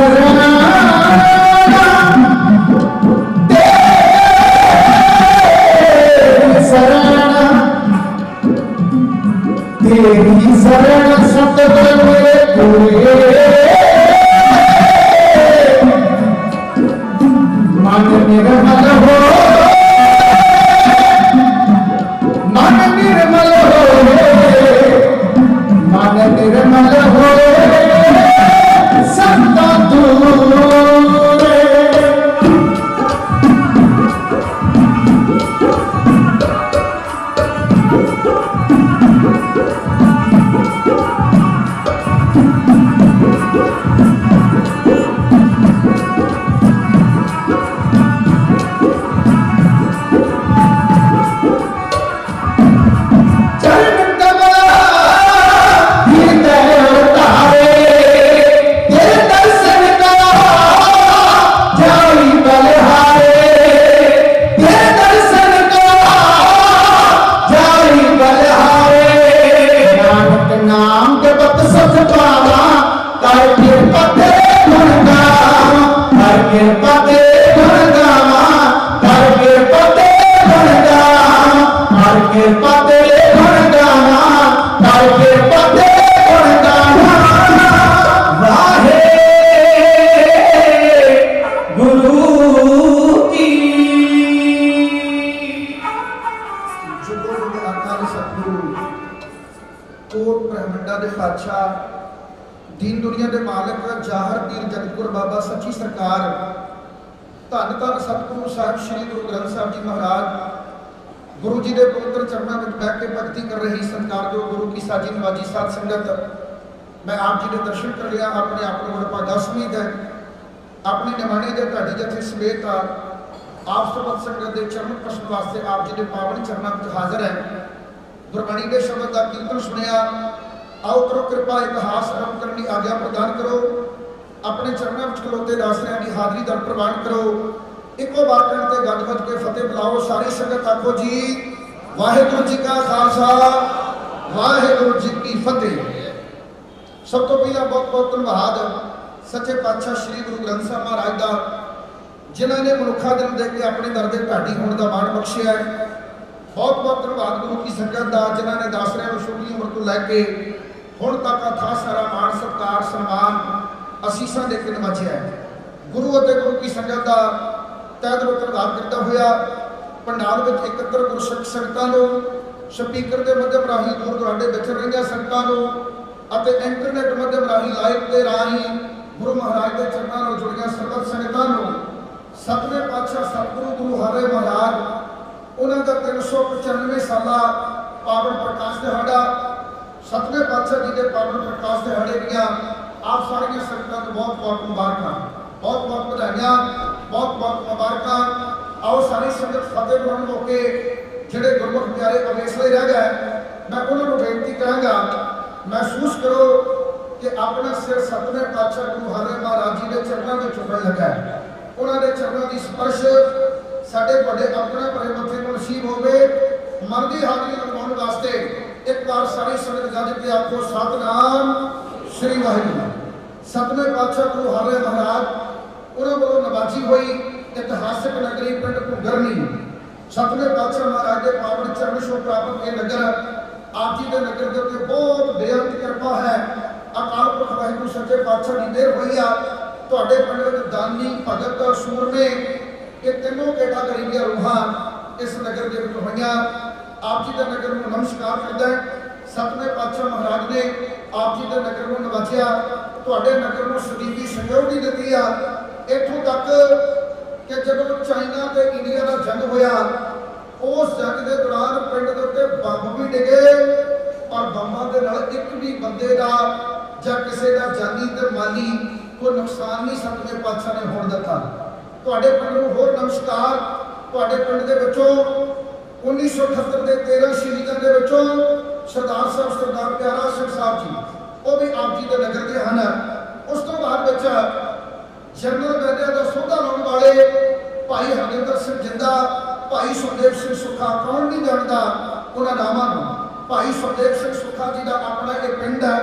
ਤੇਰੀ ਸਰਣਾ Danke, ਬੈਠ ਕਰ ਰਹੀ ਸਤਿਕਾਰਯੋਗ ਗੁਰੂ ਕੀ ਸਾਜੀ ਨਵਾਜੀ ਸਾਧ ਸੰਗਤ। ਮੈਂ ਆਪ ਜੀ ਦੇ ਦਰਸ਼ਨ ਕਰ ਲਿਆ, ਆਪਣੇ ਆਪ ਨੂੰ ਬੜਾ ਦਸਮੀਦ ਹੈ। ਆਪਣੀ ਨਿਮਾਣੇ ਦੇ ਢਾਡੀ ਜਥੇ ਸਮੇਤ ਆਪ ਸਬਤ ਸੰਗਤ ਦੇ ਚਰਨ ਪ੍ਰਸ਼ਨ ਵਾਸਤੇ ਆਪ ਜੀ ਦੇ ਪਾਵਨ ਚਰਨਾਂ ਵਿੱਚ ਹਾਜ਼ਰ ਹੈ। ਗੁਰਬਾਣੀ ਦੇ ਸ਼ਬਦ ਦਾ ਕੀਰਤਨ ਸੁਣਿਆ, ਆਓ ਕਰੋ ਕਿਰਪਾ, ਇਤਿਹਾਸ ਆਰੰਭ ਕਰਨ ਦੀ ਆਗਿਆ ਪ੍ਰਦਾਨ ਕਰੋ। ਆਪਣੇ ਚਰਨਾਂ ਵਿੱਚ ਖਲੋਤੇ ਦਾਸਰਿਆਂ ਦੀ ਹਾਜ਼ਰੀ ਦਾ ਪ੍ਰਵਾਨ ਕਰੋ। ਇੱਕੋ ਵਾਰ ਕਰਨ ਤੇ ਗੱਜ ਵੱਜ ਕੇ ਫਤਿਹ ਬੁਲਾਓ, ਸਾਰੀ ਸੰਗਤ ਆਖੋ ਜੀ। ਵਾਹਿਗੁਰੂ ਜੀ ਕਾ ਖਾਲਸਾ, ਵਾਹਿਗੁਰੂ ਜੀ ਕੀ ਫਤਿਹ। ਸਭ ਤੋਂ ਪਹਿਲਾਂ ਬਹੁਤ ਬਹੁਤ ਧੰਨਵਾਦ ਸੱਚੇ ਪਾਤਸ਼ਾਹ ਸ੍ਰੀ ਗੁਰੂ ਗ੍ਰੰਥ ਸਾਹਿਬ ਮਹਾਰਾਜ ਦਾ, ਜਿਨ੍ਹਾਂ ਨੇ ਮਨੁੱਖਾ ਜਨਮ ਦੇ ਕੇ ਆਪਣੇ ਦਰ ਦੇ ਢਾਡੀ ਹੋਣ ਦਾ ਮਾਣ ਬਖਸ਼ਿਆ ਹੈ। ਬਹੁਤ ਬਹੁਤ ਧੰਨਵਾਦ ਗੁਰੂ ਕੀ ਸੰਗਤ ਦਾ, ਜਿਨ੍ਹਾਂ ਨੇ ਦਾਸਰਿਆਂ ਨੂੰ ਛੋਟੀ ਉਮਰ ਤੋਂ ਲੈ ਕੇ ਹੁਣ ਤੱਕ ਅਥਾ ਸਾਰਾ ਮਾਣ, ਸਤਕਾਰ, ਸਨਮਾਨ ਅਸੀਸਾਂ ਦੇ ਕੇ ਨਵਾਜਿਆ ਹੈ। ਗੁਰੂ ਅਤੇ ਗੁਰੂ ਕੀ ਸੰਗਤ ਦਾ ਤਹਿ ਦਿਲੋਂ ਧੰਨਵਾਦ ਕਰਦਾ ਹੋਇਆ ਪੰਡਾਲ ਵਿੱਚ ਇਕੱਤਰ ਗੁਰਸਿੱਖ ਸੰਗਤਾਂ ਨੂੰ, ਸਪੀਕਰ ਦੇ ਮਾਧਿਅਮ ਰਾਹੀਂ ਦੂਰ ਦੁਰਾਡੇ ਵਿੱਚ ਰਹਿੰਦੀਆਂ ਸੰਗਤਾਂ ਨੂੰ ਅਤੇ ਇੰਟਰਨੈਟ ਮਾਧਿਅਮ ਰਾਹੀਂ ਲਾਈਵ ਦੇ ਰਾਹੀਂ ਗੁਰੂ ਮਹਾਰਾਜ ਦੇ ਚਰਨਾਂ ਨਾਲ ਜੁੜੀਆਂ ਸਰਬੱਤ ਸੰਗਤਾਂ ਨੂੰ, ਸਤਵੇਂ ਪਾਤਸ਼ਾਹ ਸਤਿਗੁਰੂ ਗੁਰੂ ਹਰੇ ਮਹਾਰਾਜ, ਉਹਨਾਂ ਦਾ 395 ਸਾਲਾ ਪਾਵਨ ਪ੍ਰਕਾਸ਼ ਦਿਹਾੜਾ, ਸਤਵੇਂ ਪਾਤਸ਼ਾਹ ਜੀ ਦੇ ਪਾਵਨ ਪ੍ਰਕਾਸ਼ ਦਿਹਾੜੇ ਦੀਆਂ ਆਪ ਸਾਰੀਆਂ ਸੰਗਤਾਂ ਨੂੰ ਬਹੁਤ ਬਹੁਤ ਮੁਬਾਰਕਾਂ, ਬਹੁਤ ਬਹੁਤ ਵਧਾਈਆਂ, ਬਹੁਤ ਬਹੁਤ ਮੁਬਾਰਕਾਂ। ਆਓ ਸਾਰੀ ਸੰਗਤ ਫਤਿਹ ਬੁਲਾਉਣ ਮੌਕੇ ਜਿਹੜੇ ਗੁਰਮੁਖ ਪਿਆਰੇ ਅਵੇਸਲੇ ਰਹਿ ਗਏ, ਮੈਂ ਉਹਨਾਂ ਨੂੰ ਬੇਨਤੀ ਕਰਾਂਗਾ, ਮਹਿਸੂਸ ਕਰੋ ਕਿ ਆਪਣਾ ਸਿਰ ਸਤਵੇਂ ਪਾਤਸ਼ਾਹ ਗੁਰੂ ਹਰਿ ਮਹਾਰਾਜ ਜੀ ਦੇ ਚਰਨਾਂ ਵਿੱਚ ਝੁਕਣ ਲੱਗਾ ਉਹਨਾਂ ਦੇ ਚਰਨਾਂ ਦੀ ਸਪਰਸ਼ ਸਾਡੇ ਤੁਹਾਡੇ ਆਪਣੇ ਭਰੇ ਮੱਥੇ ਨੂੰ ਨਸੀਬ ਹੋਵੇ, ਮਨ ਦੀ ਹਾਜ਼ਰੀ ਲਗਾਉਣ ਵਾਸਤੇ ਇੱਕ ਵਾਰ ਸਾਰੀ ਸੰਗਤ ਗੱਜ ਕੇ ਆਖੋ, ਸਤਨਾਮ ਸ੍ਰੀ ਵਾਹਿਗੁਰੂ। ਸਤਵੇਂ ਪਾਤਸ਼ਾਹ ਗੁਰੂ ਹਰਿ ਮਹਾਰਾਜ, ਉਹਨਾਂ ਵੱਲੋਂ ਨਵਾਜੀ ਹੋਈ ਇਤਿਹਾਸਕ ਨਗਰੀ ਪਿੰਡ ਘੁੰਗਰਨੀ ਸਤਵੇਂ ਪਾਤਸ਼ਾਹ ਮਹਾਰਾਜ ਦੇ ਪਾਵਨ ਚਰਨ ਛੋਹ ਪ੍ਰਾਪਤ ਇਹ ਨਗਰ। ਆਪ ਜੀ ਦੇ ਨਗਰ ਦੇ ਉੱਤੇ ਬਹੁਤ ਬੇਅੰਤ ਕਿਰਪਾ ਹੈ। ਅਕਾਲ ਪੁਰਖ ਵਾਹਿਗੁਰੂ ਸੱਚੇ ਪਾਤਸ਼ਾਹ ਦੀ ਮਿਹਰ ਹੋਈ ਆ। ਤੁਹਾਡੇ ਪਿੰਡ ਵਿੱਚ ਦਾਨੀ, ਭਗਤ, ਸੂਰਮੇ ਇਹ ਤਿੰਨੋਂ ਕੈਟਾਗਰੀ ਦੀਆਂ ਰੂਹਾਂ ਇਸ ਨਗਰ ਦੇ ਵਿੱਚ ਹੋਈਆਂ। ਆਪ ਜੀ ਦੇ ਨਗਰ ਨੂੰ ਨਮਸਕਾਰ ਕਰਦਾ ਹੈ। ਸਤਵੇਂ ਪਾਤਸ਼ਾਹ ਮਹਾਰਾਜ ਨੇ ਆਪ ਜੀ ਦੇ ਨਗਰ ਨੂੰ ਨਵਾਜਿਆ। ਤੁਹਾਡੇ ਨਗਰ ਨੂੰ ਸਦੀਵੀ ਸੰਯੋਗੀ ਦਿੱਤੀ ਆ। ਇੱਥੋਂ ਤੱਕ ਕਿ ਜਦੋਂ ਚਾਈਨਾ ਤੇ ਇੰਡੀਆ ਦਾ ਜੰਗ ਹੋਇਆ, ਉਸ ਜੰਗ ਦੇ ਦੌਰਾਨ ਪਿੰਡ ਦੇ ਉੱਤੇ ਬੰਬ ਵੀ ਡਿੱਗੇ ਪਰ ਬੰਬਾਂ ਦੇ ਨਾਲ ਇੱਕ ਵੀ ਬੰਦੇ ਦਾ ਜਾਂ ਕਿਸੇ ਦਾ ਜਾਨੀ ਤੇ ਮਾਲੀ ਕੋਈ ਨੁਕਸਾਨ ਨਹੀਂ ਸਤਵੇਂ ਪਾਤਸ਼ਾਹ ਨੇ ਹੋਣ ਦਿੱਤਾ। ਤੁਹਾਡੇ ਪਿੰਡ ਨੂੰ ਹੋਰ ਨਮਸਕਾਰ। ਤੁਹਾਡੇ ਪਿੰਡ ਦੇ ਵਿੱਚੋਂ 1978 ਦੇ 13 ਸ਼ਹੀਦਾਂ ਦੇ ਵਿੱਚੋਂ ਸਰਦਾਰ ਸਾਹਿਬ ਸਰਦਾਰ ਪਿਆਰਾ ਸਿੰਘ ਸਾਹਿਬ ਜੀ, ਉਹ ਵੀ ਆਪ ਜੀ ਦੇ ਨਗਰ ਦੇ ਹਨ। ਉਸ ਤੋਂ ਬਾਅਦ ਵਿੱਚ ਜਨਰਲ ਵੈਦਿਆ ਦਾ ਸੋਧਾ ਲਾਉਣ ਵਾਲੇ ਭਾਈ ਹਰਜਿੰਦਰ ਸਿੰਘ ਜਿੰਦਾ, ਭਾਈ ਸੁਖਦੇਵ ਸਿੰਘ ਸੁਖਾ, ਕੌਣ ਨਹੀਂ ਜਾਣਦਾ ਉਹਨਾਂ ਨਾਮਾਂ ਨੂੰ? ਭਾਈ ਸੁਖਦੇਵ ਸਿੰਘ ਸੁਖਾ ਜੀ ਦਾ ਆਪਣਾ ਇਹ ਪਿੰਡ ਹੈ।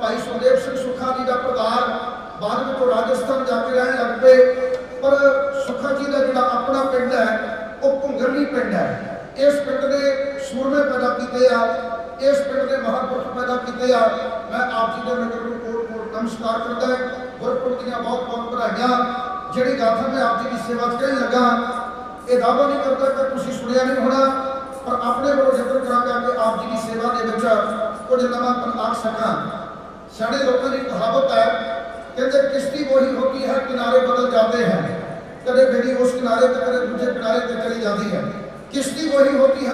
ਭਾਈ ਸੁਖਦੇਵ ਸਿੰਘ ਸੁਖਾ ਜੀ ਦਾ ਪਰਿਵਾਰ ਬਾਅਦ ਵਿੱਚ ਰਾਜਸਥਾਨ ਜਾ ਕੇ ਰਹਿਣ ਲੱਗ ਪਏ। ਪਰ ਸੁਖਾ ਜੀ ਦਾ ਜਿਹੜਾ ਆਪਣਾ ਪਿੰਡ ਹੈ, ਉਹ ਭੁੰਗਰਨੀ ਪਿੰਡ ਹੈ। ਇਸ ਪਿੰਡ ਦੇ ਸੂਰਮੇ ਪੈਦਾ ਕੀਤੇ ਆ, ਇਸ ਪਿੰਡ ਦੇ ਮਹਾਂਪੁਰਖ ਪੈਦਾ ਕੀਤੇ ਆ। ਮੈਂ ਆਪ ਜੀ ਦੇ ਨਗਰ ਨੂੰ ਨਮਸਕਾਰ ਕਰਦਾ ਹਾਂ। ਗੁਰਪੁਰਬ ਦੀਆਂ ਬਹੁਤ ਬਹੁਤ ਵਧਾਈਆਂ। ਜਿਹੜੀ ਗਾਥਾ ਮੈਂ ਆਪ ਜੀ ਦੀ ਸੇਵਾ 'ਚ ਕਹਿਣ ਲੱਗਾ ਇਹ ਦਾਅਵਾ ਨਹੀਂ ਕਰਦਾ ਕਿ ਤੁਸੀਂ ਸੁਣਿਆ ਨਹੀਂ ਹੋਣਾ, ਪਰ ਆਪਣੇ ਵੱਲੋਂ ਜ਼ਿਕਰ ਕਰਾਂਗਾ ਕਿ ਆਪ ਜੀ ਦੀ ਸੇਵਾ ਦੇ ਵਿੱਚ ਕੁਝ ਨਵਾਂ ਆਖ ਸਕਾਂ। ਸਾਡੇ ਲੋਕਾਂ ਦੀ ਕਹਾਵਤ ਹੈ, ਕਹਿੰਦੇ ਕਿਸ਼ਤੀ ਵਹੀ ਹੋਤੀ ਹੈ, ਕਿਨਾਰੇ ਬਦਲ ਜਾਂਦੇ ਹਨ ਕਦੇ ਬੇੜੀ ਉਸ ਕਿਨਾਰੇ ਤੇ, ਕਦੇ ਦੂਜੇ ਕਿਨਾਰੇ ਤੇ ਚਲੀ ਜਾਂਦੀ ਹੈ। ਕਿਸ਼ਤੀ ਵਹੀ ਹੋਤੀ ਹੈ।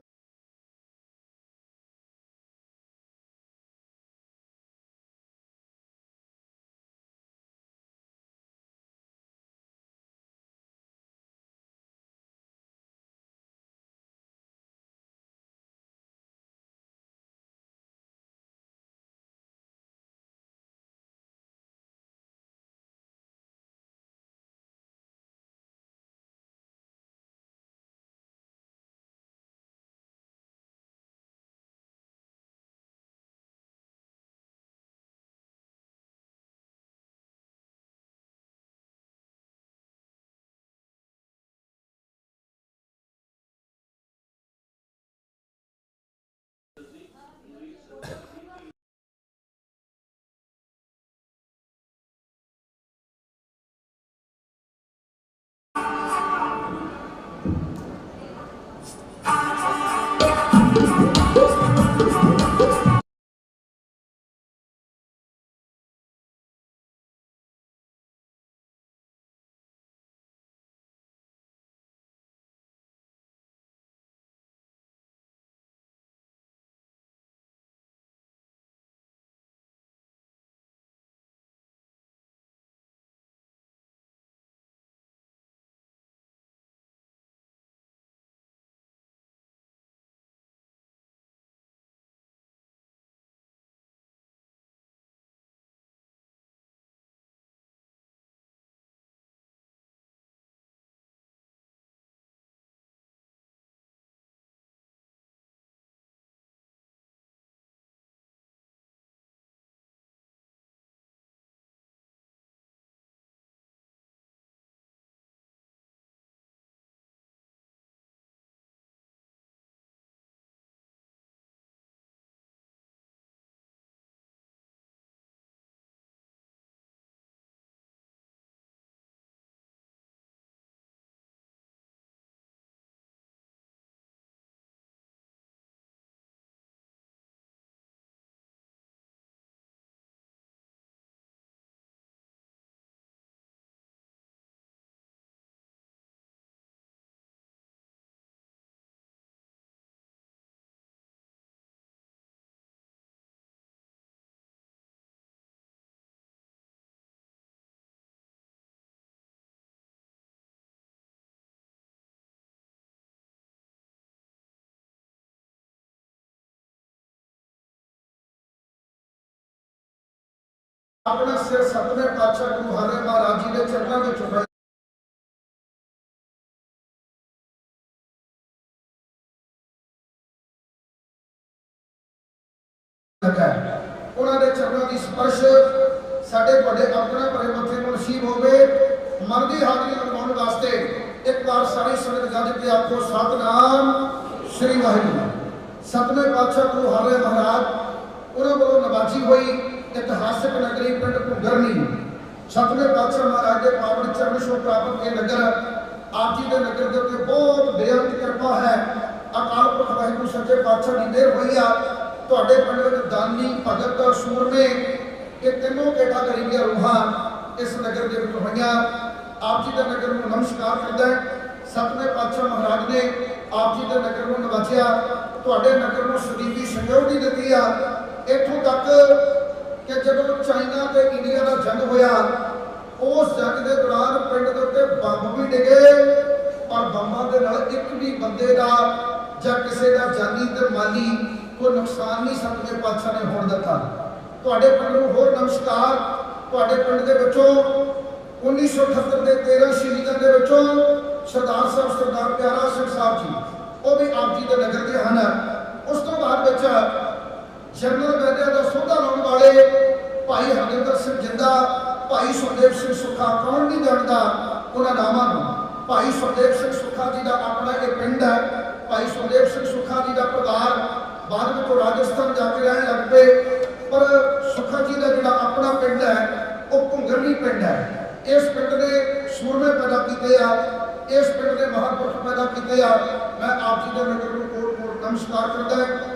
ਆਪਣਾ ਸਿਰ ਸਤਵੇਂ ਪਾਤਸ਼ਾਹ ਗੁਰੂ ਹਰਿ ਮਹਾਰਾਜ ਜੀ ਦੇ ਚਰਨਾਂ ਵਿੱਚ ਝੁਕਾਈ ਉਹਨਾਂ ਦੇ ਚਰਨਾਂ ਦੀ ਸਪਰਸ਼ ਸਾਡੇ ਵੱਡੇ ਆਪਣਾ ਭਰੇ ਮੱਥੇ ਨੂੰ ਨਸੀਬ ਹੋਵੇ। ਮਨ ਦੀ ਹਾਜ਼ਰੀ ਲਗਾਉਣ ਵਾਸਤੇ ਇੱਕ ਵਾਰ ਸਾਰੀ ਸੰਗਤ ਗੱਜ ਕੇ ਆਖੋ, ਸਤਨਾਮ ਸ੍ਰੀ ਵਾਹਿਗੁਰੂ। ਸਤਵੇਂ ਪਾਤਸ਼ਾਹ ਗੁਰੂ ਹਰਿ ਮਹਾਰਾਜ, ਉਹਨਾਂ ਵੱਲੋਂ ਨਵਾਜੀ ਹੋਈ। ਇਤਿਹਾਸਕ ਨਗਰੀ ਪਿੰਡ ਭੁੰਗਰਨੀ। ਸਤਵੇਂ ਪਾਤਸ਼ਾਹ ਮਹਾਰਾਜ ਦੇ ਪਾਵਨ ਚਰਨ ਛੋਹ ਪ੍ਰਾਪਤ ਇਹ ਨਗਰ। ਆਪ ਜੀ ਦੇ ਨਗਰ ਦੇ ਉੱਤੇ ਬਹੁਤ ਬੇਅੰਤ ਕਿਰਪਾ ਹੈ। ਅਕਾਲ ਪੁਰਖ ਵਾਹਿਗੁਰੂ ਸੱਚੇ ਪਾਤਸ਼ਾਹ ਦੀ ਮਿਹਰ ਹੋਈ ਆ। ਤੁਹਾਡੇ ਪਿੰਡ ਵਿੱਚ ਦਾਨੀ, ਭਗਤ, ਸੂਰਮੇ ਇਹ ਤਿੰਨੋਂ ਕੈਟਾਗਰੀ ਦੀਆਂ ਰੂਹਾਂ ਇਸ ਨਗਰ ਦੇ ਵਿੱਚ ਹੋਈਆਂ। ਆਪ ਜੀ ਦੇ ਨਗਰ ਨੂੰ ਨਮਸਕਾਰ ਕਰਦਾ ਸਤਵੇਂ ਪਾਤਸ਼ਾਹ ਮਹਾਰਾਜ ਨੇ ਆਪ ਜੀ ਦੇ ਨਗਰ ਨੂੰ ਨਵਾਜਿਆ। ਤੁਹਾਡੇ ਨਗਰ ਨੂੰ ਸਦੀਵੀ ਸੰਜੋਗੀ ਦਿੱਤੀ ਆ। ਇੱਥੋਂ ਤੱਕ ਕਿ ਜਦੋਂ ਚਾਈਨਾ ਤੇ ਇੰਡੀਆ ਦਾ ਜੰਗ ਹੋਇਆ ਉਸ ਜੰਗ ਦੇ ਦੌਰਾਨ ਪਿੰਡ ਦੇ ਉੱਤੇ ਬੰਬ ਵੀ ਡਿੱਗੇ, ਪਰ ਬੰਬਾਂ ਦੇ ਨਾਲ ਇੱਕ ਵੀ ਬੰਦੇ ਦਾ ਜਾਂ ਕਿਸੇ ਦਾ ਜਾਨੀ ਤੇ ਮਾਲੀ ਕੋਈ ਨੁਕਸਾਨ ਨਹੀਂ ਸਤਵੇਂ ਪਾਤਸ਼ਾਹ ਨੇ ਹੋਣ ਦਿੱਤਾ। ਤੁਹਾਡੇ ਪਿੰਡ ਨੂੰ ਹੋਰ ਨਮਸਕਾਰ। ਤੁਹਾਡੇ ਪਿੰਡ ਦੇ ਵਿੱਚੋਂ 1978 ਦੇ 13 ਸ਼ਹੀਦਾਂ ਦੇ ਵਿੱਚੋਂ ਸਰਦਾਰ ਸਾਹਿਬ, ਸਰਦਾਰ ਪਿਆਰਾ ਸਿੰਘ ਸਾਹਿਬ ਜੀ, ਉਹ ਵੀ ਆਪ ਜੀ ਦੇ ਨਗਰ ਦੇ ਹਨ। ਉਸ ਤੋਂ ਬਾਅਦ ਵਿੱਚ ਜਨਰਲ ਵੈਦਿਆ ਦਾ ਸੋਧਾ ਲਾਉਣ ਵਾਲੇ ਭਾਈ ਹਰਿੰਦਰ ਸਿੰਘ ਜਿੰਦਾ, ਭਾਈ ਸੁਖਦੇਵ ਸਿੰਘ ਸੁਖਾ ਕੌਣ ਨਹੀਂ ਜਾਣਦਾ? ਉਹਨਾਂ ਨਾਮਾਂ ਨੂੰ ਭਾਈ ਸੁਖਦੇਵ ਸਿੰਘ ਸੁਖਾ ਜੀ ਦਾ ਆਪਣਾ ਇਹ ਪਿੰਡ ਹੈ। ਭਾਈ ਸੁਖਦੇਵ ਸਿੰਘ ਸੁਖਾ ਜੀ ਦਾ ਪਰਿਵਾਰ ਬਾਅਦ ਵਿੱਚ ਰਾਜਸਥਾਨ ਜਾ ਕੇ ਰਹਿਣ ਲੱਗ ਪਏ। ਪਰ ਸੁਖਾ ਜੀ ਦਾ ਜਿਹੜਾ ਆਪਣਾ ਪਿੰਡ ਹੈ, ਉਹ ਭੁੰਗਰਨੀ ਪਿੰਡ ਹੈ। ਇਸ ਪਿੰਡ ਦੇ ਸੂਰਮੇ ਪੈਦਾ ਕੀਤੇ ਆ, ਇਸ ਪਿੰਡ ਦੇ ਮਹਾਂਪੁਰਖ ਪੈਦਾ ਕੀਤੇ ਆ। ਮੈਂ ਆਪ ਜੀ ਦੇ ਨਗਰ ਨੂੰ ਕੋਟ ਕੋਟ ਨਮਸਕਾਰ ਕਰਦਾ ਹਾਂ।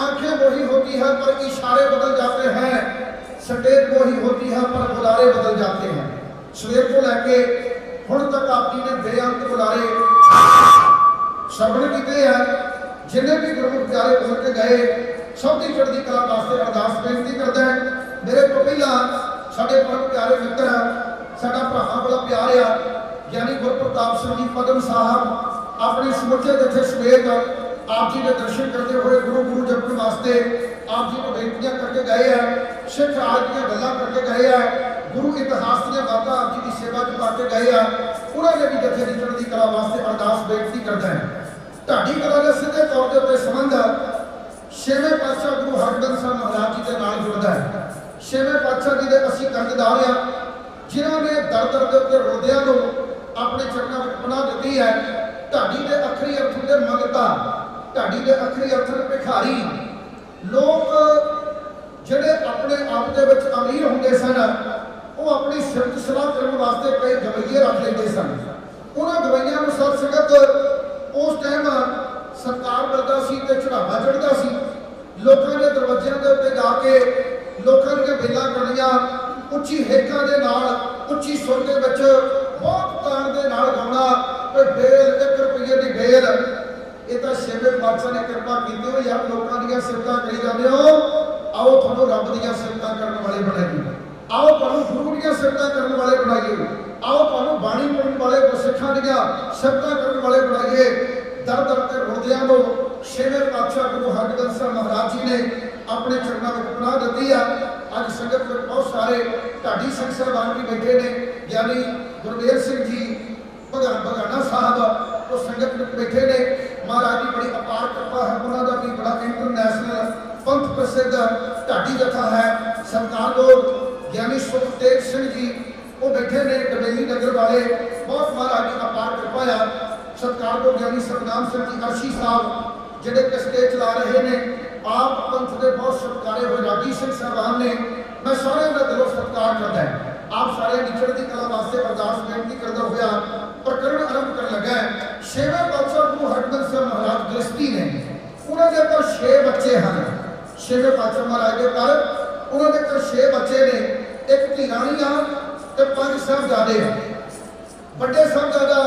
آنکھیں وہی ہوتی ہیں پر اشارے بدل جاتے ہیں، سٹیپ وہی ہوتی ہے پر بلارے بدل جاتے ہیں۔ سویر کو لے کے ہن تک آپ جی نے بے انت بلارے شرمن کیتے ہیں۔ جنہیں بھی گرو پیارے گزر کے گئے، سب کی چڑھتی کلا واسطے ارداس بےنتی کرتا ہے میرے کو پہلا سارے پرم پیارے فکر ہیں ساڈا بھرا بڑا پیار ہے۔ یعنی گرپرتاپ سنگی پدم صاحب، اپنے سمجھے جتھے سمیت ਆਪ ਜੀ ਦੇ ਦਰਸ਼ਨ ਕਰਦੇ ਹੋਏ ਗੁਰੂ ਗੁਰੂ ਜਪਣ ਵਾਸਤੇ ਆਪ ਜੀ ਨੂੰ ਬੇਨਤੀਆਂ ਕਰਕੇ ਗਏ ਆ, ਸਿੱਖ ਆਜ ਦੀਆਂ ਗੱਲਾਂ ਕਰਕੇ ਗਏ ਆ, ਗੁਰੂ ਇਤਿਹਾਸ ਦੀਆਂ ਬਾਤਾਂ ਆਪ ਜੀ ਦੀ ਸੇਵਾ 'ਚ ਪਾ ਕੇ ਗਏ ਆ, ਉਹਨਾਂ ਦੇ ਵੀ ਜਥੇ ਦੀ ਚੜ੍ਹਦੀ ਕਲਾ ਵਾਸਤੇ ਅਰਦਾਸ ਬੇਨਤੀ ਕਰਦਾ ਹੈ। ਢਾਡੀ ਕਲਾ ਦੇ ਸਿੱਧੇ ਤੌਰ ਦੇ ਉੱਤੇ ਸੰਬੰਧ ਛੇਵੇਂ ਪਾਤਸ਼ਾਹ ਗੁਰੂ ਹਰਗੋਬਿੰਦ ਸਾਹਿਬ ਮਹਾਰਾਜ ਜੀ ਦੇ ਨਾਲ ਜੁੜਦਾ ਹੈ। ਛੇਵੇਂ ਪਾਤਸ਼ਾਹ ਜੀ ਦੇ ਅਸੀਂ ਕਰਜ਼ਦਾਰ ਆ ਜਿਨ੍ਹਾਂ ਨੇ ਦਰ ਦਰ ਦੇ ਉੱਤੇ ਰੋਦਿਆਂ ਨੂੰ ਆਪਣੇ ਚਰਨਾਂ ਵਿੱਚ ਪਨਾਹ ਦਿੱਤੀ ਹੈ। ਢਾਡੀ ਦੇ ਅਖਰੀ ਅਰਥ ਦੇ ਮੰਗਤਾ ਢਾਡੀ ਦੇ ਅੱਖਰੀ ਅਰਥ ਦੇ ਭਿਖਾਰੀ। ਲੋਕ ਜਿਹੜੇ ਆਪਣੇ ਆਪ ਦੇ ਵਿੱਚ ਅਮੀਰ ਹੁੰਦੇ ਸਨ, ਉਹ ਆਪਣੀ ਸਿਫਤ ਸਲਾਹ ਕਰਨ ਵਾਸਤੇ ਕਈ ਗਵਈਏ ਰੱਖ ਲੈਂਦੇ ਸਨ। ਉਹਨਾਂ ਗਵਈਆਂ ਨੂੰ ਸਤ ਸੰਗਤ ਉਸ ਟਾਈਮ ਸਰਕਾਰ ਮਿਲਦਾ ਸੀ ਤੇ ਚੜਾਵਾ ਚੜਦਾ ਸੀ। ਲੋਕਾਂ ਦੇ ਦਰਵਾਜ਼ਿਆਂ ਦੇ ਉੱਤੇ ਜਾ ਕੇ ਲੋਕਾਂ ਦੀਆਂ ਬੇਲਾਂ ਕਰਨੀਆਂ ਉੱਚੀ ਹੇਕਾਂ ਦੇ ਨਾਲ, ਉੱਚੀ ਸੁਰ ਦੇ ਵਿੱਚ ਬਹੁਤ ਤਾਣ ਦੇ ਨਾਲ ਗਾਉਣਾ ਤੇ ਬੇਲ 1 ਰੁਪਏ ਦੀ ਬੇਲ ਇਹ ਤਾਂ ਛੇਵੇਂ ਪਾਤਸ਼ਾਹ ਨੇ ਕਿਰਪਾ ਕੀਤੀ ਹੋਈ ਆ ਲੋਕਾਂ ਦੀਆਂ ਸਿਫਤਾਂ ਕਰੀ ਜਾਂਦੇ ਹੋ, ਆਓ ਤੁਹਾਨੂੰ ਰੱਬ ਦੀਆਂ ਸਿਫਤਾਂ ਕਰਨ ਵਾਲੇ ਬਣਾਈਏ। ਆਓ ਤੁਹਾਨੂੰ ਗੁਰੂ ਦੀਆਂ ਸਿਫਤਾਂ ਕਰਨ ਵਾਲੇ ਬਣਾਈਏ। ਆਓ ਤੁਹਾਨੂੰ ਬਾਣੀ ਪੜ੍ਹਨ ਵਾਲੇ, ਗੁਰਸਿੱਖਾਂ ਦੀਆਂ ਸਿਫਤਾਂ ਕਰਨ ਵਾਲੇ ਬਣਾਈਏ। ਦਰ ਦਰ ਤੇ ਰੋਦਿਆਂ ਨੂੰ ਛੇਵੇਂ ਪਾਤਸ਼ਾਹ ਗੁਰੂ ਹਰਗੋਬਿੰਦ ਸਾਹਿਬ ਮਹਾਰਾਜ ਜੀ ਨੇ ਆਪਣੇ ਚਰਨਾਂ ਵਿੱਚ ਪਨਾਹ ਦਿੱਤੀ ਆ। ਅੱਜ ਸੰਗਤ ਵਿੱਚ ਬਹੁਤ ਸਾਰੇ ਢਾਡੀ ਸਿੰਘ ਸਾਹਿਬਾਨ ਵੀ ਬੈਠੇ ਨੇ ਗਿਆਨੀ ਗੁਰਦੇਵ ਸਿੰਘ ਜੀ, ਭਗਵਾਨ ਭਗਾਨਾ ਸਾਹਿਬ, ਉਹ ਸੰਗਤ ਵਿੱਚ ਬੈਠੇ ਨੇ। ਮਹਾਰਾਜ ਦੀ ਬੜੀ ਅਪਾਰ ਕਿਰਪਾ ਹੈ, ਉਹਨਾਂ ਦਾ ਵੀ ਬੜਾ ਇੰਟਰਨੈਸ਼ਨਲ ਪੰਥ ਪ੍ਰਸਿੱਧ ਢਾਡੀ ਜਥਾ ਹੈ। ਸਰਕਾਰ ਦੋ ਗਿਆਨੀ ਸੁਖਦੇਵ ਸਿੰਘ ਜੀ, ਉਹ ਬੈਠੇ ਨੇ ਡਬੇਲੀ ਨਗਰ ਵਾਲੇ। ਬਹੁਤ ਮਹਾਰਾਜ ਦੀ ਅਪਾਰ ਕਿਰਪਾ ਆ। ਸਤਕਾਰ ਤੋਂ ਗਿਆਨੀ ਸਤਨਾਮ ਸਿੰਘ ਜੀ, ਅਰਸ਼ੀ ਸਾਹਿਬ, ਜਿਹੜੇ ਕਸਕੇ ਚਲਾ ਰਹੇ ਨੇ, ਆਪ ਪੰਥ ਦੇ ਬਹੁਤ ਸਤਕਾਰੇ ਹੋਏ ਰਾਜੀ ਸਿੰਘ ਸਾਹਿਬਾਨ ਨੇ। ਮੈਂ ਸਾਰਿਆਂ ਦਾ ਦਿਲੋਂ ਸਤਕਾਰ ਕਰਦਾ ਹਾਂ। ਆਪ ਸਾਰਿਆਂ ਦੀ ਚੜ੍ਹਦੀ ਕਲਾ ਵਾਸਤੇ ਅਰਦਾਸ ਬੇਨਤੀ ਕਰਦਾ ਹੋਇਆ ਪ੍ਰਕਰਣ ਆਰੰਭ ਕਰਨ ਲੱਗਾ ਹੈ। ਛੇਵੇਂ ਪਾਤਸ਼ਾਹ ਗੁਰੂ ਹਰਗੋਬਿੰਦ ਸਾਹਿਬ ਮਹਾਰਾਜ ਗ੍ਰਸਤੀ ਨੇ ਉਹਨਾਂ ਦੇ ਕੋਲ 6 ਬੱਚੇ ਹਨ। ਛੇਵੇਂ ਪਾਤਸ਼ਾਹ ਮਹਾਰਾਜ ਦੇ ਘਰ, ਉਹਨਾਂ ਦੇ ਕੋਲ 6 ਬੱਚੇ ਨੇ। ਇੱਕ ਧੀ ਰਾਣੀ ਆ ਤੇ ਪੰਜ ਸਾਹਿਬਜ਼ਾਦੇ ਆ। ਵੱਡੇ ਸਾਹਿਬਜ਼ਾਦਾ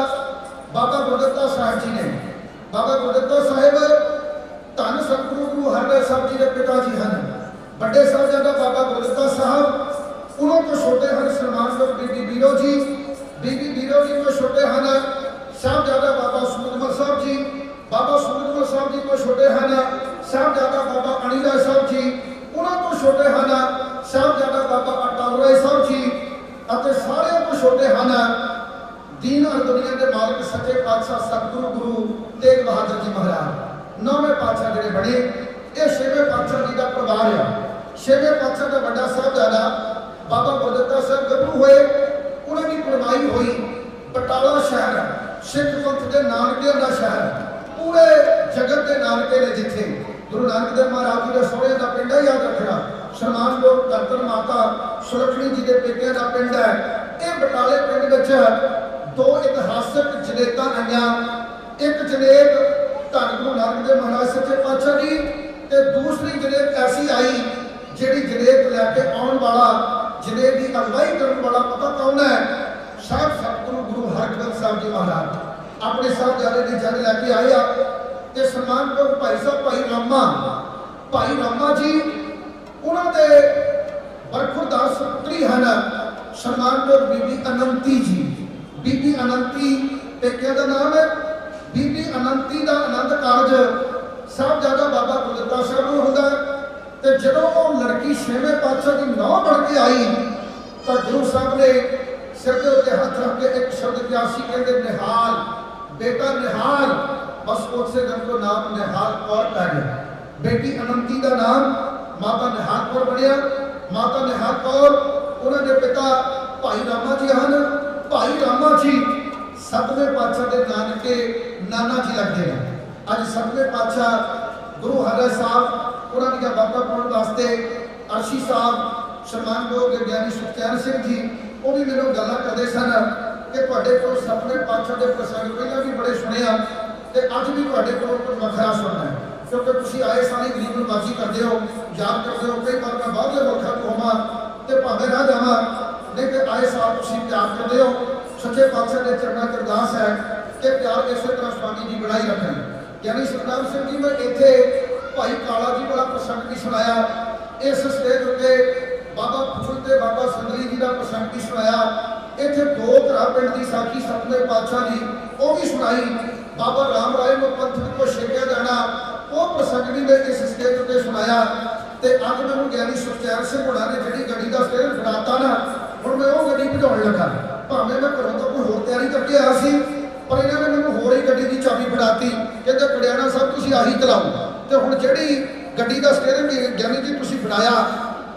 ਬਾਬਾ ਗੁਰਦਿੱਤਾ ਸਾਹਿਬ ਜੀ ਨੇ। ਬਾਬਾ ਗੁਰਦਿੱਤਾ ਸਾਹਿਬ ਧੰਨ ਸਤਿਗੁਰੂ ਗੁਰੂ ਹਰਗੋਬਿੰਦ ਸਾਹਿਬ ਜੀ ਦੇ ਪਿਤਾ ਜੀ ਹਨ ਵੱਡੇ ਸਾਹਿਬਜ਼ਾਦਾ ਬਾਬਾ ਗੁਰਦਿੱਤਾ ਸਾਹਿਬ ਉਹਨਾਂ ਤੋਂ ਛੋਟੇ ਹਨ ਸਨਮਾਨਯੋਗ ਬੀਬੀ ਬੀਰੋ ਜੀ ਬੀਬੀ ਬੀਰੋ ਜੀ ਤੋਂ ਛੋਟੇ ਹਨ ਸਾਹਿਬਜ਼ਾਦਾ ਬਾਬਾ ਸੁਖਮਨ ਸਾਹਿਬ ਜੀ ਬਾਬਾ ਸੁਖਮਨ ਸਾਹਿਬ ਜੀ ਤੋਂ ਛੋਟੇ ਹਨ ਸਾਹਿਬਜ਼ਾਦਾ ਬਾਬਾ ਅਣੀਲਾ ਸਾਹਿਬ ਜੀ ਉਹਨਾਂ ਤੋਂ ਛੋਟੇ ਹਨ ਸਾਹਿਬਜ਼ਾਦਾ ਬਾਬਾ ਅਟਲ ਰਾਏ ਸਾਹਿਬ ਜੀ ਅਤੇ ਸਾਰਿਆਂ ਤੋਂ ਛੋਟੇ ਹਨ ਦੀਨ ਅਰ ਦੁਨੀਆ ਦੇ ਮਾਲਕ ਸੱਚੇ ਪਾਤਸ਼ਾਹ ਸਤਿਗੁਰੂ ਗੁਰੂ ਤੇਗ ਬਹਾਦਰ ਜੀ ਮਹਾਰਾਜ ਨੌਵੇਂ ਪਾਤਸ਼ਾਹ ਜਿਹੜੇ ਬਣੇ ਇਹ ਛੇਵੇਂ ਪਾਤਸ਼ਾਹ ਜੀ ਦਾ ਪਰਿਵਾਰ ਆ ਛੇਵੇਂ ਪਾਤਸ਼ਾਹ ਦਾ ਵੱਡਾ ਸਾਹਿਬਜ਼ਾਦਾ ਬਾਬਾ ਗੁਰਦਿੱਤਾ ਸਾਹਿਬ ਗੱਭਰੂ ਹੋਏ ਉਹਨਾਂ ਦੀ ਕੁਰਬਾਨੀ ਹੋਈ ਬਟਾਲਾ ਸ਼ਹਿਰ ਸਿੱਖ ਪੰਥ ਦੇ ਨਾਨਕਿਆਂ ਦਾ ਸ਼ਹਿਰ ਪੂਰੇ ਜਗਤ ਦੇ ਨਾਨਕੇ ਨੇ ਜਿੱਥੇ ਗੁਰੂ ਨਾਨਕ ਦੇਵ ਮਹਾਰਾਜ ਜੀ ਦੇ ਸੋਹਣੇ ਦਾ ਪਿੰਡ ਹੈ ਯਾਦ ਰੱਖਣਾ ਸਨਮਾਨਯੋਗ ਧਰਤਨ ਮਾਤਾ ਸੁਲੱਖਣੀ ਜੀ ਦੇ ਪੇਕਿਆਂ ਦਾ ਪਿੰਡ ਹੈ ਇਹ ਪਿੰਡ ਵਿੱਚ ਦੋ ਇਤਿਹਾਸਕ ਜਨੇਤਾਂ ਆਈਆਂ। ਇੱਕ ਜਨੇਤ ਧੰਨ ਗੁਰੂ ਨਾਨਕ ਦੇਵ ਮਹਾਰਾਜ ਸੱਚੇ ਪਾਤਸ਼ਾਹ ਜੀ ਤੇ ਦੂਸਰੀ ਜਨੇਤ ਐਸੀ ਆਈ ਜਿਹੜੀ ਜਨੇਤ ਲੈ ਕੇ ਆਉਣ ਵਾਲਾ, ਜਨੇਤ ਦੀ ਅਗਵਾਈ ਕਰਨ ਵਾਲਾ ਪਤਾ ਕੌਣ ਹੈ? ਸਾਹਿਬ ਸਤਿਗੁਰੂ ਗੁਰੂ ਹਰਗੋਬਿੰਦ ਸਾਹਿਬ ਜੀ ਮਹਾਰਾਜ। ਆਪਣੇ ਸਾਹਿਬਜ਼ਾਦੇ ਦੀ ਜਨ ਲੈ ਕੇ ਆਏ ਆ ਤੇ ਸਨਮਾਨਯੋਗ ਭਾਈ ਸਾਹਿਬ ਭਾਈ ਰਾਮਾ। ਭਾਈ ਰਾਮਾ ਜੀ, ਉਹਨਾਂ ਦੇ ਬਰਖੁਰਦਾਰ ਸੁਪੁੱਤਰੀ ਹਨ। ਸਨਮਾਨਯੋਗ ਬੀਬੀ ਅਨੰਤੀ ਜੀ। ਬੀਬੀ ਅਨੰਤੀ ਪੇਕਿਆਂ ਦਾ ਨਾਮ ਹੈ? ਬੀਬੀ ਅਨੰਤੀ ਦਾ ਆਨੰਦ ਕਾਰਜ ਸਾਹਿਬਜ਼ਾਦਾ ਬਾਬਾ ਗੁਰਦਿੱਤਾ ਸਾਹਿਬ ਨੂੰ ਹੁੰਦਾ ਹੈ। ਤੇ ਜਦੋਂ ਉਹ ਲੜਕੀ ਛੇਵੇਂ ਪਾਤਸ਼ਾਹ ਦੀ ਨੌ ਬਣ ਕੇ ਆਈ, ਤਾਂ ਗੁਰੂ ਸਾਹਿਬ ਨੇ ਸਿਰ ਦੇ ਉੱਤੇ ਹੱਥ ਰੱਖ ਕੇ ਇੱਕ ਸ਼ਬਦ ਕਿਹਾ ਸੀ, ਕਹਿੰਦੇ, ਨਿਹਾਲ, ਬੇਟਾ ਨਿਹਾਲ। ਬਸ ਉਸੇ ਦਿਨ ਤੋਂ ਨਾਮ ਨਿਹਾਲ ਕੌਰ ਪੈ ਗਿਆ। ਬੇਟੀ ਅਨੰਤੀ ਦਾ ਨਾਮ ਮਾਤਾ ਨਿਹਾਲ ਕੌਰ ਬਣਿਆ। ਮਾਤਾ ਨਿਹਾਲ ਕੌਰ ਉਹਨਾਂ ਦੇ ਪਿਤਾ ਭਾਈ ਰਾਮਾ ਜੀ ਹਨ। ਭਾਈ ਰਾਮਾ ਜੀ ਸਤਵੇਂ ਪਾਤਸ਼ਾਹ ਦੇ ਨਾਨਕੇ ਨਾਨਾ ਜੀ ਲੱਗਦੇ ਨੇ। ਅੱਜ ਸਤਵੇਂ ਪਾਤਸ਼ਾਹ ਗੁਰੂ ਹਰਿ ਸਾਹਿਬ, ਉਹਨਾਂ ਦੀਆਂ ਬਾਤਾਂ ਪਾਉਣ ਵਾਸਤੇ ਅਰਸ਼ੀ ਸਾਹਿਬ ਸਨਮਾਨਯੋਗ ਗਿਆਨੀ ਸੁਖਚੈਨ ਸਿੰਘ ਜੀ, ਉਹ ਵੀ ਮੈਨੂੰ ਗੱਲਾਂ ਕਰਦੇ ਸਨ ਕਿ ਤੁਹਾਡੇ ਕੋਲ ਸਤਵੇਂ ਪਾਤਸ਼ਾਹ ਦੇ ਪ੍ਰਸੰਗ ਪਹਿਲਾਂ ਵੀ ਬੜੇ ਸੁਣੇ ਆ ਤੇ ਅੱਜ ਵੀ ਤੁਹਾਡੇ ਕੋਲ ਕੁਝ ਵੱਖਰਾ ਸੁਣਨਾ ਹੈ। ਕਿਉਂਕਿ ਤੁਸੀਂ ਆਏ ਸਾਰੇ ਗਰੀਬ ਨਿਵਾਸੀ ਕਰਦੇ ਹੋ, ਯਾਦ ਕਰਦੇ ਹੋ, ਕਈ ਵਾਰ ਮੈਂ ਬਾਹਰਲੇ ਮੁਲਕਾਂ ਤੋਂ ਹੋਵਾਂ ਤੇ ਭਾਵੇਂ ਨਾ ਜਾਵਾਂ ਲੇਕਿਨ ਆਏ ਸਾਲ ਤੁਸੀਂ ਪਿਆਰ ਕਰਦੇ ਹੋ। ਸੱਚੇ ਪਾਤਸ਼ਾਹ ਦੇ ਚਰਨਾਂ ਚ ਅਰਦਾਸ ਹੈ ਕਿ ਪਿਆਰ ਇਸੇ ਤਰ੍ਹਾਂ ਸਵਾਮੀ ਜੀ ਬਣਾਈ ਰੱਖਣ। ਗਿਆਨੀ ਸਤਨਾਮ ਸਿੰਘ ਜੀ, ਮੈਂ ਇੱਥੇ ਭਾਈ ਕਾਲਾ ਜੀ ਵਾਲਾ ਪ੍ਰਸੰਗ ਵੀ ਸੁਣਾਇਆ। ਇਸ ਸਟੇਜ ਉੱਤੇ ਬਾਬਾ ਫੁੱਲ ਤੇ ਬਾਬਾ ਸੰਗਲੀ ਜੀ ਦਾ ਪ੍ਰਸੰਗ ਵੀ ਸੁਣਾਇਆ। ਇੱਥੇ ਦੋ ਘਰਾਂ ਪਿੰਡ ਦੀ ਸਾਖੀ ਸਤਵੇਂ ਪਾਤਸ਼ਾਹ ਜੀ ਉਹ ਵੀ ਸੁਣਾਈ। ਬਾਬਾ ਰਾਮ ਰਾਏ ਨੂੰ ਪੰਥ ਕੋ ਛੇਕਿਆ ਜਾਣਾ, ਉਹ ਪ੍ਰਸੰਗ ਵੀ ਮੈਂ ਇਸ ਸਟੇਜ ਉੱਤੇ ਸੁਣਾਇਆ। ਤੇ ਅੱਜ ਮੈਨੂੰ ਗਿਆਨੀ ਸੁਖਚੈਨ ਸਿੰਘ ਹੋਣਾ ਨੇ ਜਿਹੜੀ ਗੱਡੀ ਦਾ ਸਟੇਅਰ ਫੜਾਤਾ ਨਾ, ਹੁਣ ਮੈਂ ਉਹ ਗੱਡੀ ਭਜਾਉਣ ਲੱਗਾ। ਭਾਵੇਂ ਮੈਂ ਘਰੋਂ ਤੋਂ ਕੋਈ ਹੋਰ ਤਿਆਰੀ ਕਰਕੇ ਆਇਆ ਸੀ, ਪਰ ਇਹਨਾਂ ਨੇ ਮੈਨੂੰ ਹੋਰ ਹੀ ਗੱਡੀ ਦੀ ਚਾਬੀ ਫੜਾਤੀ, ਕਹਿੰਦੇ ਕੜਿਆਣਾ ਸਾਹਿਬ, ਤੁਸੀਂ ਆਹੀ ਚਲਾਓ। ਤੇ ਹੁਣ ਜਿਹੜੀ ਗੱਡੀ ਦਾ ਸਟੀਅਰਿੰਗ ਗਿਆਨੀ ਜੀ ਤੁਸੀਂ ਫੜਾਇਆ,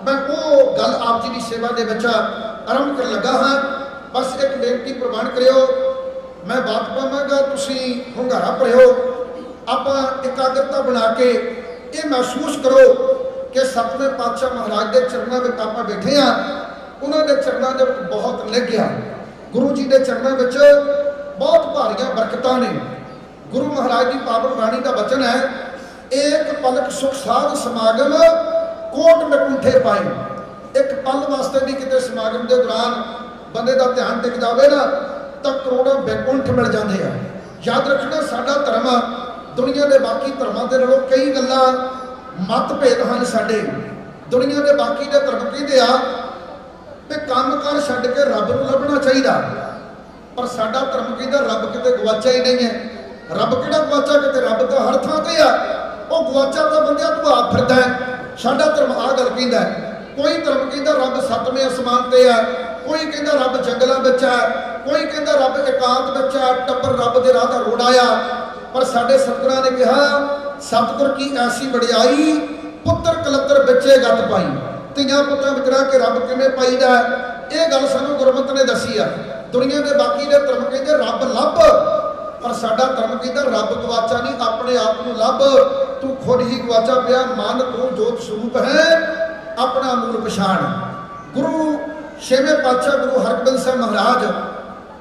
ਮੈਂ ਉਹ ਗੱਲ ਆਪ ਜੀ ਦੀ ਸੇਵਾ ਦੇ ਵਿੱਚ ਆਰੰਭ ਕਰਨ ਲੱਗਾ ਹਾਂ। ਬਸ ਇੱਕ ਬੇਨਤੀ ਪ੍ਰਵਾਨ ਕਰਿਓ, ਮੈਂ ਬਾਤ ਪਾਵਾਂਗਾ, ਤੁਸੀਂ ਹੁੰਗਾਰਾ ਭਰਿਓ। ਆਪਾਂ ਇਕਾਗਰਤਾ ਬਣਾ ਕੇ ਇਹ ਮਹਿਸੂਸ ਕਰੋ ਕਿ ਸਤਵੇਂ ਪਾਤਸ਼ਾਹ ਮਹਾਰਾਜ ਦੇ ਚਰਨਾਂ ਵਿੱਚ ਆਪਾਂ ਬੈਠੇ ਆ ਉਹਨਾਂ ਦੇ ਚਰਨਾਂ ਦੇ ਵਿੱਚ ਬਹੁਤ ਨਿੱਘਿਆ ਗੁਰੂ ਜੀ ਦੇ ਚਰਨਾਂ ਵਿੱਚ ਬਹੁਤ ਭਾਰੀਆਂ ਬਰਕਤਾਂ ਨੇ। ਗੁਰੂ ਮਹਾਰਾਜ ਦੀ ਪਾਵਨ ਬਾਣੀ ਦਾ ਬਚਨ ਹੈ, ਏਕ ਪਲਕ ਸੁਖ ਸਾਧ ਸਮਾਗਮ, ਕੋਟ ਮਕੁੰਠੇ ਪਾਏ। ਇੱਕ ਪਲ ਵਾਸਤੇ ਵੀ ਕਿਤੇ ਸਮਾਗਮ ਦੇ ਦੌਰਾਨ ਬੰਦੇ ਦਾ ਧਿਆਨ ਟਿਕ ਜਾਵੇ ਨਾ, ਤਾਂ ਕਰੋੜਾਂ ਬੈਕੁੰਠ ਮਿਲ ਜਾਂਦੇ ਆ। ਯਾਦ ਰੱਖਣਾ ਸਾਡਾ ਧਰਮ ਦੁਨੀਆ ਦੇ ਬਾਕੀ ਧਰਮਾਂ ਦੇ ਨਾਲੋਂ ਕਈ ਗੱਲਾਂ ਮਤਭੇਦ ਹਨ ਸਾਡੇ। ਦੁਨੀਆ ਦੇ ਬਾਕੀ ਦੇ ਧਰਮ ਕਹਿੰਦੇ ਆ? ਤੇ ਕੰਮ ਕਰ ਛੱਡ ਕੇ ਰੱਬ ਨੂੰ ਲੱਭਣਾ ਚਾਹੀਦਾ। ਪਰ ਸਾਡਾ ਧਰਮ ਕਹਿੰਦਾ ਰੱਬ ਕਿਤੇ ਗਵਾਚਾ ਹੀ ਨਹੀਂ ਹੈ। ਰੱਬ ਕਿਹੜਾ ਗਵਾਚਾ ਕਿਤੇ ਰੱਬ ਤਾਂ ਹਰ ਥਾਂ ਤੇ ਆ। ਉਹ ਗਵਾਚਾ ਤਾਂ ਬੰਦਿਆ ਤੂੰ ਆਪ ਫਿਰਦਾ ਹੈ। ਸਾਡਾ ਧਰਮ ਆ ਗੱਲ ਕਹਿੰਦਾ ਕੋਈ ਧਰਮ ਕਹਿੰਦਾ ਰੱਬ ਸੱਤਵੇਂ ਅਸਮਾਨ ਤੇ ਆ। ਕੋਈ ਕਹਿੰਦਾ ਰੱਬ ਜੰਗਲਾਂ ਵਿੱਚ ਆ। ਕੋਈ ਕਹਿੰਦਾ ਰੱਬ ਇਕਾਂਤ ਵਿੱਚ ਆ। ਟੱਬਰ ਰੱਬ ਦੇ ਰਾਹ ਦਾ ਰੋੜ ਆਇਆ ਪਰ ਸਾਡੇ ਸਤਿਗੁਰਾਂ ਨੇ ਕਿਹਾ ਸਤਿਗੁਰ ਕੀ ਐਸੀ ਵਡਿਆਈ, ਪੁੱਤਰ ਕਲੱਤਰ ਵਿੱਚੇ ਗੱਤ ਪਾਈ। ਧੀਆਂ ਪੁੱਤਾਂ ਵਿੱਚ ਕੇ ਰੱਬ ਕਿਵੇਂ ਪਾਈਦਾ ਇਹ ਗੱਲ ਸਾਨੂੰ ਗੁਰਮਤਿ ਨੇ ਦੱਸੀ ਆ। ਦੁਨੀਆ ਦੇ ਬਾਕੀ ਦੇ ਧਰਮ ਕਹਿੰਦੇ ਰੱਬ ਲੱਭ, ਪਰ ਸਾਡਾ ਧਰਮ ਕਹਿੰਦਾ ਰੱਬ ਗਵਾਚਾ ਨਹੀਂ, ਆਪਣੇ ਆਪ ਨੂੰ ਲੱਭ। ਤੂੰ ਖੁਦ ਹੀ ਗਵਾਚਾ ਪਿਆ, ਮਨ ਤੂੰ ਜੋਤ ਸਰੂਪ ਹੈ, ਆਪਣਾ ਮੂਲ ਪਛਾਣ। ਗੁਰੂ ਛੇਵੇਂ ਪਾਤਸ਼ਾਹ ਗੁਰੂ ਹਰਗੋਬਿੰਦ ਸਾਹਿਬ ਮਹਾਰਾਜ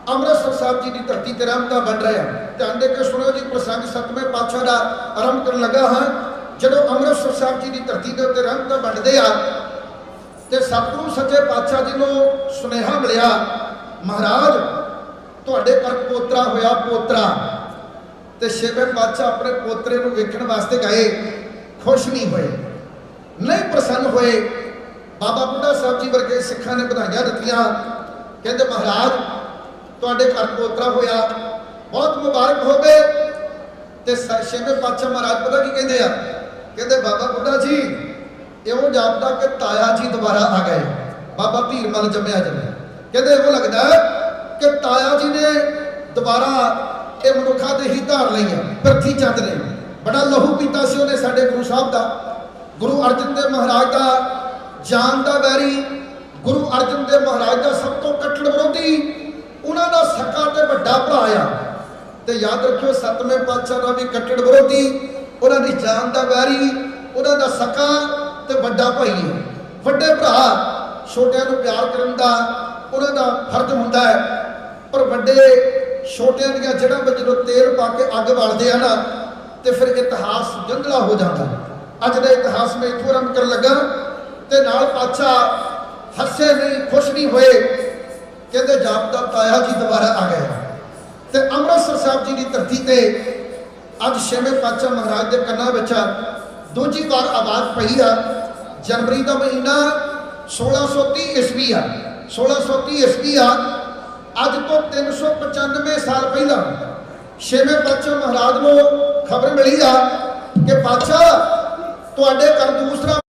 ਅੰਮ੍ਰਿਤਸਰ ਸਾਹਿਬ ਜੀ ਦੀ ਧਰਤੀ ਤੇ ਰਹਿਮਤਾਂ ਬਣ ਰਿਹਾ ਧਿਆਨ ਦੇ ਕੇ ਸੁਣਿਓ ਜੀ, ਪ੍ਰਸੰਗ ਸਤਵੇਂ ਪਾਤਸ਼ਾਹ ਦਾ ਆਰੰਭ ਕਰਨ ਲੱਗਾ ਹਾਂ। ਜਦੋਂ ਅੰਮ੍ਰਿਤਸਰ ਸਾਹਿਬ ਜੀ ਦੀ ਧਰਤੀ ਦੇ ਉੱਤੇ ਰਹਿਮਤਾਂ ਬਣਦੇ ਆ, ਤੇ ਸਤਿਗੁਰੂ ਸੱਚੇ ਪਾਤਸ਼ਾਹ ਜੀ ਨੂੰ ਸੁਨੇਹਾ ਮਿਲਿਆ, ਮਹਾਰਾਜ, ਤੁਹਾਡੇ ਘਰ ਪੋਤਰਾ ਹੋਇਆ ਪੋਤਰਾ। ਤੇ ਛੇਵੇਂ ਪਾਤਸ਼ਾਹ ਆਪਣੇ ਪੋਤਰੇ ਨੂੰ ਵੇਖਣ ਵਾਸਤੇ ਗਏ, ਖੁਸ਼ ਨਹੀਂ ਹੋਏ। ਨਹੀਂ ਪ੍ਰਸੰਨ ਹੋਏ। ਬਾਬਾ ਬੁੱਢਾ ਸਾਹਿਬ ਜੀ ਵਰਗੇ ਸਿੱਖਾਂ ਨੇ ਵਧਾਈਆਂ ਦਿੱਤੀਆਂ। ਕਹਿੰਦੇ, ਮਹਾਰਾਜ ਤੁਹਾਡੇ ਘਰ ਪੋਤਰਾ ਹੋਇਆ, ਬਹੁਤ ਮੁਬਾਰਕ ਹੋਵੇ ਤੇ ਸ- ਪਾਤਸ਼ਾਹ ਮਹਾਰਾਜ ਪਤਾ ਕੀ ਕਹਿੰਦੇ ਆ? ਕਹਿੰਦੇ, ਬਾਬਾ ਬੁੱਢਾ ਜੀ ਇਹੋ ਜਾਪਦਾ ਕਿ ਤਾਇਆ ਜੀ ਦੁਬਾਰਾ ਆ ਗਏ। ਬਾਬਾ ਧੀਰਮਲ ਜੰਮਿਆ ਜੰਮਿਆ। ਕਹਿੰਦੇ, ਇਹੋ ਲੱਗਦਾ ਕਿ ਤਾਇਆ ਜੀ ਨੇ ਦੁਬਾਰਾ ਇਹ ਮਨੁੱਖਾਂ ਦੇ ਹੀ ਧਾਰ ਲਈ ਆ ਪ੍ਰਥੀ ਚੰਦ ਨੇ ਬੜਾ ਲਹੂ ਪੀਤਾ ਸੀ ਉਹਨੇ ਸਾਡੇ ਗੁਰੂ ਸਾਹਿਬ ਦਾ। ਗੁਰੂ ਅਰਜਨ ਦੇਵ ਮਹਾਰਾਜ ਦਾ ਜਾਨ ਦਾ ਵੈਰੀ, ਗੁਰੂ ਅਰਜਨ ਦੇਵ ਮਹਾਰਾਜ ਦਾ ਸਭ ਤੋਂ ਕੱਟੜ ਵਿਰੋਧੀ ਉਹਨਾਂ ਦਾ ਸਕਾ ਤੇ ਵੱਡਾ ਭਰਾ ਆ। ਤੇ ਯਾਦ ਰੱਖਿਓ, ਸਤਵੇਂ ਪਾਤਸ਼ਾਹ ਦਾ ਵੀ ਕੱਟੜ ਵਿਰੋਧੀ, ਉਹਨਾਂ ਦੀ ਜਾਨ ਦਾ ਵੈਰੀ, ਉਹਨਾਂ ਦਾ ਸਕਾ ਤੇ ਵੱਡਾ ਭਾਈ ਹੈ ਵੱਡੇ ਭਰਾ, ਛੋਟਿਆਂ ਨੂੰ ਪਿਆਰ ਕਰਨ ਦਾ ਉਹਨਾਂ ਦਾ ਫਰਜ਼ ਹੁੰਦਾ ਹੈ। ਪਰ ਵੱਡੇ, ਛੋਟਿਆਂ ਦੀਆਂ ਜੜ੍ਹਾਂ ਵਿੱਚ ਜਦੋਂ ਤੇਲ ਪਾ ਕੇ ਅੱਗ ਬਾਲਦੇ ਆ ਨਾ, ਤੇ ਫਿਰ ਇਤਿਹਾਸ ਜੰਦਲਾ ਹੋ ਜਾਂਦਾ। ਅੱਜ ਦਾ ਇਤਿਹਾਸ ਮੈਂ ਇੱਥੋਂ ਆਰੰਭ ਕਰਨ ਲੱਗਾ। ਤੇ ਨਾਲ ਪਾਤਸ਼ਾਹ ਹੱਸੇ ਨਹੀਂ, ਖੁਸ਼ ਨਹੀਂ ਹੋਏ। ਕਹਿੰਦੇ ਜਾਪਦਾ ਤਾਇਆ ਜੀ ਦੁਬਾਰਾ ਆ ਗਏ ਤੇ ਅੰਮ੍ਰਿਤਸਰ ਸਾਹਿਬ ਜੀ ਦੀ ਧਰਤੀ ਤੇ ਅੱਜ ਛੇਵੇਂ ਪਾਤਸ਼ਾਹ ਮਹਾਰਾਜ ਦੇ ਕੰਨਾਂ ਵਿੱਚ ਦੂਜੀ ਵਾਰ ਆਵਾਜ਼ ਪਈ ਆ, ਜਨਵਰੀ ਦਾ ਮਹੀਨਾ 1630 ਈਸਵੀ ਆ। 1630 ਈਸਵੀ ਆ, ਅੱਜ ਤੋਂ 395 ਸਾਲ ਪਹਿਲਾਂ ਛੇਵੇਂ ਪਾਤਸ਼ਾਹ ਮਹਾਰਾਜ ਨੂੰ ਖਬਰ ਮਿਲੀ ਆ ਕਿ ਪਾਤਸ਼ਾਹ, ਤੁਹਾਡੇ ਘਰ ਦੂਸਰਾ